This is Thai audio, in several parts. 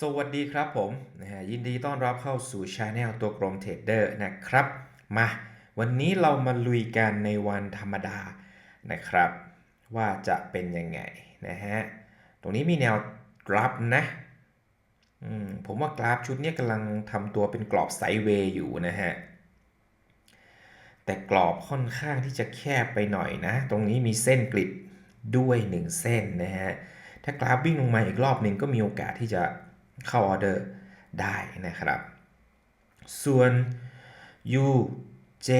สวัสดีครับผมนะฮะยินดีต้อนรับเข้าสู่ช anel ตัวกลมเทรดเดอร์นะครับ มา วันนี้เรามาลุยกันในวันธรรมดานะครับ ว่าจะเป็นยังไงนะฮะ ตรงนี้มีแนวกราฟนะมผมว่ากราฟชุดนี้กำลังทำตัวเป็นกรอบไซด์เวย์อยู่นะฮะ แต่กรอบค่อนข้างที่จะแคบไปหน่อยนะ ตรงนี้มีเส้นกริดด้วย 1 เส้นนะฮะ ถ้ากราฟวิ่งลงมาอีกรอบหนึ่งก็มีโอกาสที่จะเข้าออเดอร์ได้นะครับ ส่วน UJ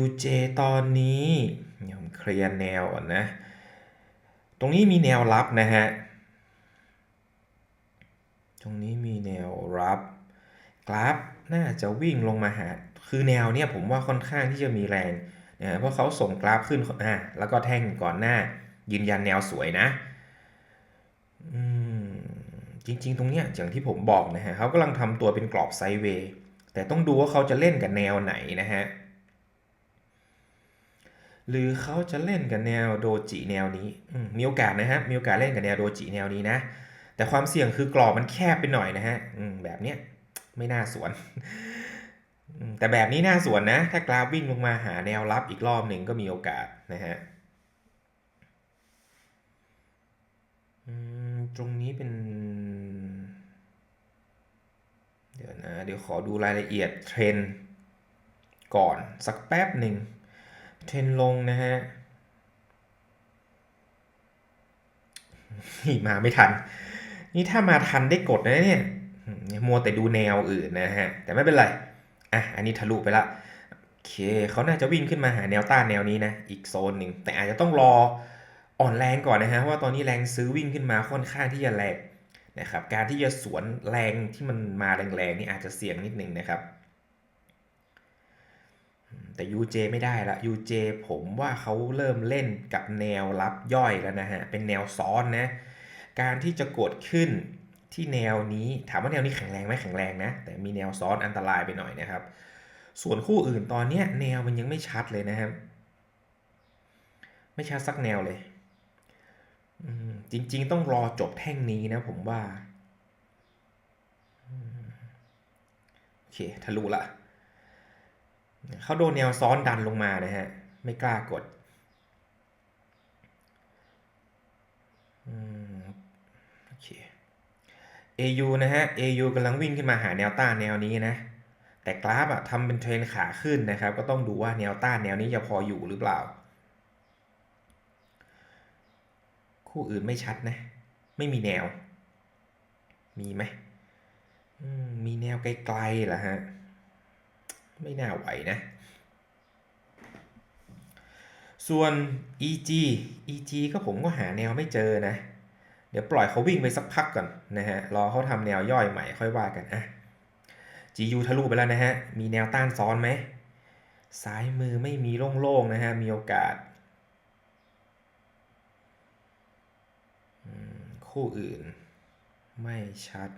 UJ ตอนนี้เดี๋ยผมเคลียร์แนวก่อนนะ ตรงนี้มีแนวรับนะฮะ ตรงนี้มีแนวรับ กราฟน่าจะวิ่งลงมาหา คือแนวเนี้ยผมว่าค่อนข้างที่จะมีแรงนะเพราะเขาส่งกราฟขึ้นอ่าแล้วก็แท่งก่อนหน้ายืนยันแนวสวยนะ จริง ๆ ตรงเนี้ยอย่างที่ผมบอกนะฮะเขากำลังทำตัวเป็นกรอบไซเวย์แต่ต้องดูว่าเขาจะเล่นกับแนวไหนนะฮะ หรือเขาจะเล่นกับแนวโดจิแนวนี้มีโอกาสนะฮะมีโอกาสเล่นกับแนวโดจิแนวนี้นะ แต่ความเสี่ยงคือกรอบมันแคบไปหน่อยนะฮะแบบเนี้ยไม่น่าสวน แต่แบบนี้น่าสวนนะ ถ้ากราฟวิ่งลงมาหาแนวรับอีกรอบหนึ่งก็มีโอกาสนะฮะอืม ตรงนี้เป็น เดี๋ยวนะ เดี๋ยวขอดูรายละเอียดเทรนก่อนสักแป๊บหนึ่งเทรนลงนะฮะนี่มาไม่ทัน นี่ถ้ามาทันได้กดนะเนี่ยมมัวแต่ดูแนวอื่นนะฮะ แต่ไม่เป็นไร อะ อันนี้ทะลุไปละ โอเค เขาน่าจะวิ่งขึ้นมาหาแนวต้านแนวนี้นะ อีกโซนหนึ่ง แต่อาจจะต้องรอ อ่อนแรงก่อนนะฮะเพราะว่าตอนนี้แรงซื้อวิ่งขึ้นมาค่อนข้างที่จะแรงนะครับการที่จะสวนแรงที่มันมาแรงๆนี่อาจจะเสี่ยงนิดนึงนะครับแต่ UJ ไม่ได้ละ UJ ผมว่าเขาเริ่มเล่นกับแนวรับย่อยแล้วนะฮะ เป็นแนวซ้อนนะ การที่จะกดขึ้นที่แนวนี้ ถามว่าแนวนี้แข็งแรงไหมแข็งแรงนะ แต่มีแนวซ้อนอันตรายไปหน่อยนะครับ ส่วนคู่อื่นตอนนี้แนวมันยังไม่ชัดเลยนะครับ ไม่ชัดสักแนวเลย จริง ๆ ต้องรอจบแท่งนี้นะผมว่าโอเคทะลุละเขาโดนแนวซ้อนดันลงมานะฮะ ไม่กล้ากดโอเค AU นะฮะ AU กำลังวิ่งขึ้นมาหาแนวต้านแนวนี้นะ แต่กราฟอะทำเป็นเทรนขาขึ้นนะครับ ก็ต้องดูว่าแนวต้านแนวนี้จะพออยู่หรือเปล่า คู่อื่นไม่ชัดนะ ไม่มีแนว มีไหมมมีแนวไกลๆเหรอฮะ ไม่น่าไหวนะ ส่วน EG EG ก็ผมก็หาแนวไม่เจอนะ เดี๋ยวปล่อยเขาวิ่งไปสักพักก่อนนะฮะ รอเขาทำแนวย่อยใหม่ค่อยว่ากันอะ GU ทะลุไปแล้วนะฮะ มีแนวต้านซ้อนไหม ซ้ายมือไม่มีโล่งๆนะฮะ มีโอกาส คู่อื่น ไม่ชัด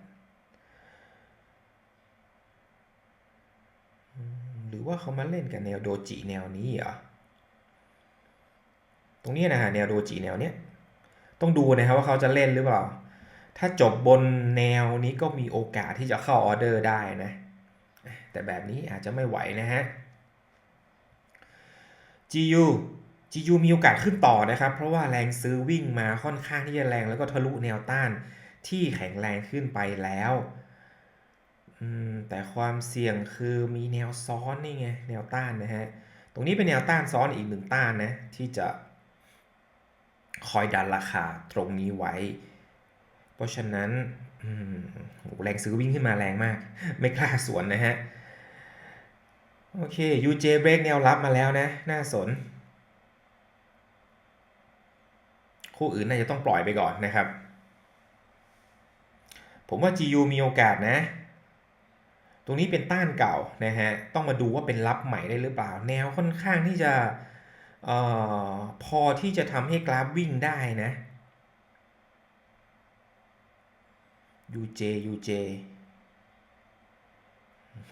หรือว่าเขามาเล่นกับแนวโดจิแนวนี้เหรอ ตรงนี้นะฮะแนวโดจิแนวเนี้ย ต้องดูนะครับว่าเขาจะเล่นหรือเปล่า ถ้าจบบนแนวนี้ก็มีโอกาสที่จะเข้าออเดอร์ได้นะ แต่แบบนี้อาจจะไม่ไหวนะฮะ GU GU มีโอกาสขึ้นต่อนะครับ เพราะว่าแรงซื้อวิ่งมาค่อนข้างที่จะแรงแล้วก็ทะลุแนวต้านที่แข็งแรงขึ้นไปแล้วแต่ความเสี่ยงคือมีแนวซ้อนนี่ไงแนวต้านนะฮะตรงนี้เป็นแนวต้านซ้อนอีกหนึ่งต้านนะที่จะคอยดันราคาตรงนี้ไว้ เพราะฉะนั้นแรงซื้อวิ่งขึ้นมาแรงมาก ไม่กล้าสวนนะฮะ โอเค UJ break แนวรับมาแล้วนะ น่าสน คู่อื่นน่าจะต้องปล่อยไปก่อนนะครับ ผมว่า GU มีโอกาสนะ ตรงนี้เป็นต้านเก่านะฮะ ต้องมาดูว่าเป็นรับใหม่ได้หรือเปล่า แนวค่อนข้างที่จะออพอที่จะทำให้กราฟวิ่งได้นะ UJ UJ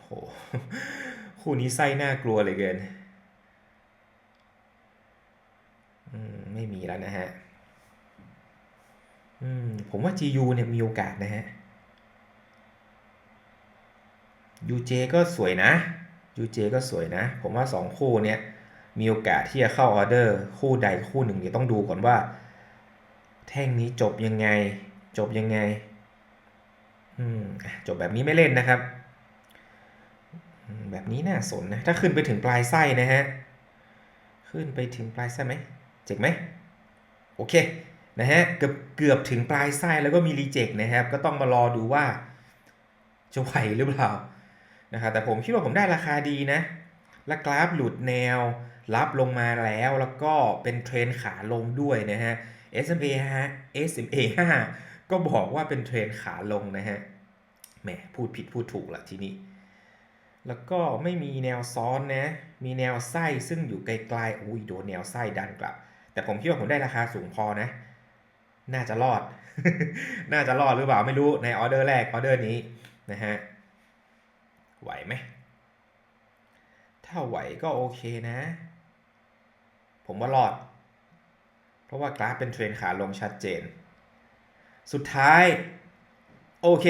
โหคู่นี้ไส้น่ากลัวเลยเกิน ไม่มีแล้วนะฮะ อืมผมว่า GU เนี่ยมีโอกาสนะฮะ UJ ก็สวยนะ UJ ก็สวยนะ ผมว่า 2 คู่เนี้ยมีโอกาสที่จะเข้าออเดอร์คู่ใดคู่หนึ่งเดี๋ยวต้องดูก่อนว่า แท่งนี้จบยังไง จบยังไง อืมจบแบบนี้ไม่เล่นนะครับ แบบนี้น่าสนนะ ถ้าขึ้นไปถึงปลายไส้นะฮะ ขึ้นไปถึงปลายไส้ไหมเจ๋งไหมโอเค นะฮะเกือบเกือบถึงปลายไส้แล้วก็มีรีเจ็คนะครับ ก็ต้องมารอดูว่าจะไหวหรือเปล่านะครับแต่ผมคิดว่าผมได้ราคาดีนะและกราฟหลุดแนวรับลงมาแล้วแล้วก็เป็นเทรนขาลงด้วยนะฮะ SMA 5 SMA 5ก็บอกว่าเป็นเทรนขาลงนะฮะแหมพูดผิดพูดถูกละทีนี้ แล้วก็ไม่มีแนวซ้อนนะ มีแนวไส้ซึ่งอยู่ไกลๆอุ้ยโดนแนวไส้ดันกลับ แต่ผมคิดว่าผมได้ราคาสูงพอนะ น่าจะรอด น่าจะรอดหรือเปล่าไม่รู้ในออเดอร์แรกออเดอร์นี้นะฮะ ไหวไหม ถ้าไหวก็โอเคนะ ผมว่ารอด เพราะว่ากราฟเป็นเทรนขาลงชัดเจน สุดท้าย โอเค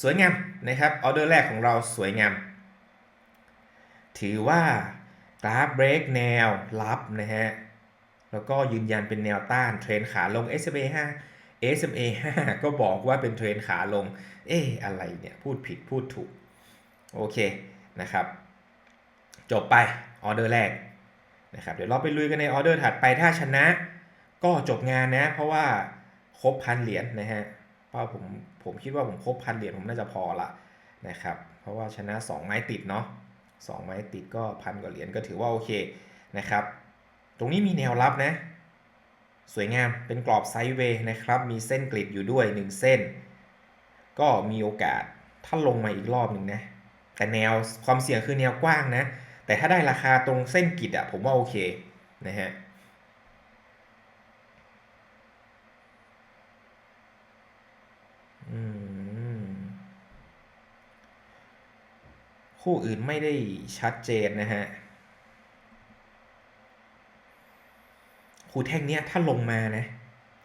สวยงามนะครับออเดอร์แรกของเราสวยงาม ถือว่ากราฟเบรกแนวรับนะฮะ แล้วก็ยืนยันเป็นแนวต้านเทรนขาลง SMA 5 SMA 5ก็บอกว่าเป็นเทรนขาลง เอ๊ะอะไรเนี่ยพูดผิดพูดถูก โอเคนะครับ จบไปออเดอร์แรกนะครับเดี๋ยวเราไปลุยกันในออเดอร์ถัดไปถ้าชนะ ก็จบงานนะ เพราะว่าครบพันเหรียญนะฮะเพราะผมผมคิดว่าผมครบพันเหรียญผมน่าจะพอละนะครับ เพราะว่าชนะ 2 ไม้ติดเนาะสองไม้ติดก็พันกว่าเหรียญก็ถือว่าโอเคนะครับ รงนี้มีแนวรับนะ สวยงามเป็นกรอบไซด์เวย์นะครับ มีเส้นกริดอยู่ด้วย 1 เส้น ก็มีโอกาสถ้าลงมาอีกรอบหนึ่งนะ แต่แนวความเสี่ยงคือแนวกว้างนะ แต่ถ้าได้ราคาตรงเส้นกริดอะผมว่าโอเคนะฮะคู่อื่นไม่ได้ชัดเจนนะฮะ คู่แท่งเนี้ยถ้าลงมานะ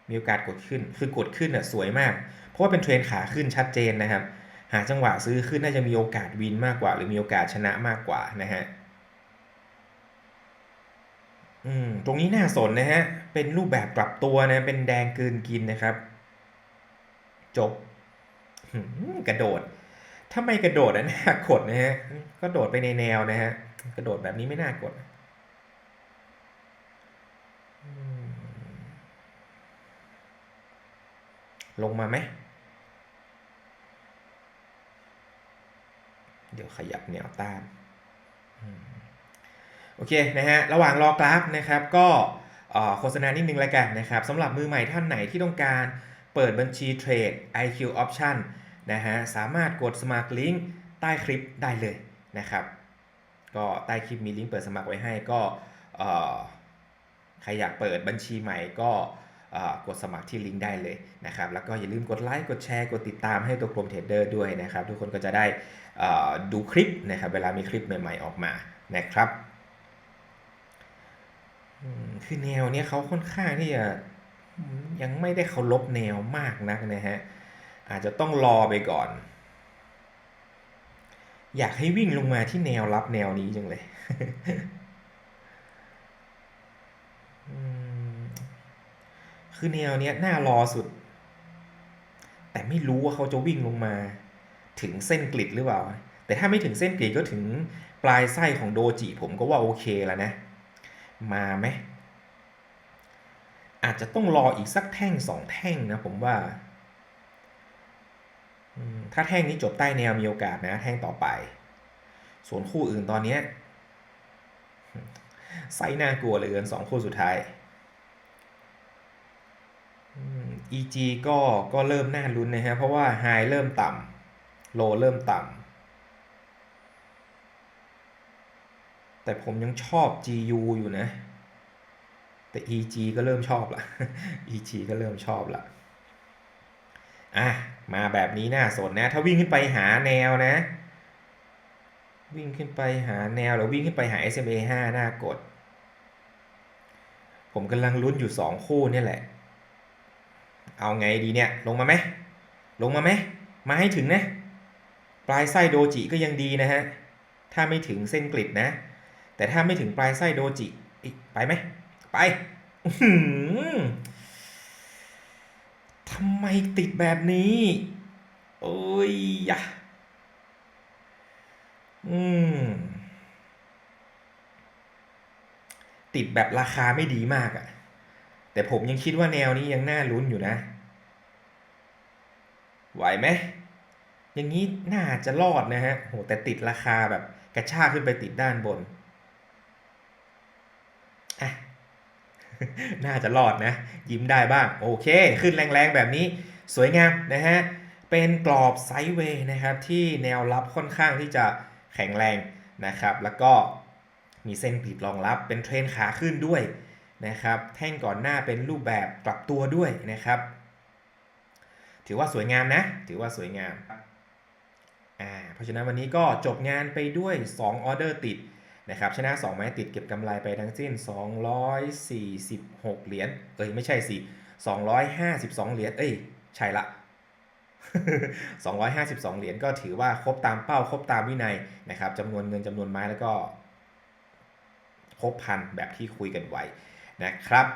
มีโอกาสกดขึ้น คือกดขึ้นอะสวยมาก เพราะว่าเป็นเทรนขาขึ้นชัดเจนนะครับ หาจังหวะซื้อขึ้นน่าจะมีโอกาสวินมากกว่า หรือมีโอกาสชนะมากกว่านะฮะอืมตรงนี้น่าสนนะฮะ เป็นรูปแบบกลับตัวนะ เป็นแดงกลืนกินนะครับ จบ กระโดด ถ้าไม่กระโดดอะน่ากดนะฮะ ก็โดดไปในแนวนะฮะ กระโดดแบบนี้ไม่น่ากด ลงมาไหม เดี๋ยวขยับแนวต้านโอเคนะฮะ ระหว่างรอกราฟนะครับ ก็โฆษณานิดนึงแล้วกันนะครับสำหรับมือใหม่ท่านไหนที่ต้องการเปิดบัญชีเทรด IQ Option นะฮะ สามารถกดสมัครลิงก์ใต้คลิปได้เลยนะครับ ก็ใต้คลิปมีลิงก์เปิดสมัครไว้ให้ก็ รอยากเปิดบัญชีใหม่ก็กดสมัครที่ลิงก์ได้เลยนะครับ แล้วก็อย่าลืมกดไลค์กดแชร์กดติดตามให้ตัวกรมเทรดเดอร์ด้วยนะครับ ทุกคนก็จะได้ดูคลิปนะครับ เวลามีคลิปใหม่ ๆออกมานะครับคือแนวเนี้ยเขาค่อนข้างที่จะยังไม่ได้เคารพแนวมากนักนะฮะอาจจะต้องรอไปก่อน อยากให้วิ่งลงมาที่แนวรับแนวนี้จังเลย คือแนวเนี้ยน่ารอสุด แต่ไม่รู้ว่าเขาจะวิ่งลงมา ถึงเส้นกริดหรือเปล่า แต่ถ้าไม่ถึงเส้นกริดก็ถึงปลายไส้ของโดจิผมก็ว่าโอเคแล้วนะ มาไหมอาจจะต้องรออีกสักแท่งสองแท่งนะผมว่า ถ้าแท่งนี้จบใต้แนวมีโอกาสนะ แท่งต่อไป ส่วนคู่อื่นตอนนี้ ไซส์น่ากลัวเหลือเกินสองคู่สุดท้ายอืม EG ก็ก็เริ่มน่าลุ้นนะฮะ เพราะว่า High เริ่มต่ำโลเริ่มต่ำแต่ผมยังชอบ GU อยู่นะ แต่ EG ก็เริ่มชอบละ EG ก็เริ่มชอบละอะ มาแบบนี้น่าสนนะ ถ้าวิ่งขึ้นไปหาแนวนะ วิ่งขึ้นไปหาแนว หรือวิ่งขึ้นไปหา SMA 5น่ากด ผมกำลังลุ้นอยู่ 2 คู่นี่แหละ เอาไงดีเนี่ย ลงมาไหม ลงมาไหม มาให้ถึงนะ ปลายไส้โดจิก็ยังดีนะฮะ ถ้าไม่ถึงเส้นกริดนะ แต่ถ้าไม่ถึงปลายไส้โดจิอีกไปไหม ไปทำไมติดแบบนี้ โอ้ยยะอืม ติดแบบราคาไม่ดีมากอะแต่ผมยังคิดว่าแนวนี้ยังน่าลุ้นอยู่นะ ไหวไหมอย่างนี้น่าจะรอดนะฮะโหแต่ติดราคาแบบกระชากขึ้นไปติดด้านบนอะน่าจะรอดนะ ยิ้มได้บ้าง โอเค ขึ้นแรงๆแบบนี้สวยงามนะฮะ เป็นกรอบไซด์เวย์นะครับ ที่แนวรับค่อนข้างที่จะแข็งแรงนะครับ แล้วก็ มีเส้นกรีดรองรับเป็นเทรนขาขึ้นด้วยนะครับแท่งก่อนหน้าเป็นรูปแบบกลับตัวด้วยนะครับ ถือว่าสวยงามนะ ถือว่าสวยงามอ่าเพราะฉะนั้นวันนี้ก็จบงานไปด้วย 2 ออเดอร์ติดนะครับชนะ 2 ไม้ติดเก็บกำไรไปทั้งสิ้น 246 เหรียญเอ้ยไม่ใช่สิ252 เหรียญเอ้ยใช่ละ 252 เหรียญก็ถือว่าครบตามเป้าครบตามวินัยนะครับจำนวนเงินจำนวนไม้แล้วก็ ครบพันแบบที่คุยกันไว้นะครับ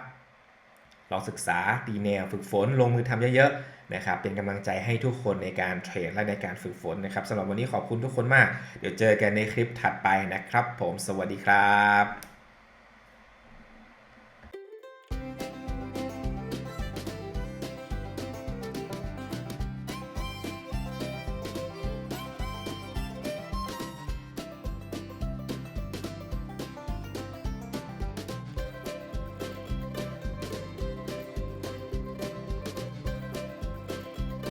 ลองศึกษาตีแนวฝึกฝนลงมือทำเยอะๆนะครับ เป็นกำลังใจให้ทุกคนในการเทรดและในการฝึกฝนนะครับสำหรับวันนี้ขอบคุณทุกคนมาก เดี๋ยวเจอกันในคลิปถัดไปนะครับ ผม สวัสดีครับ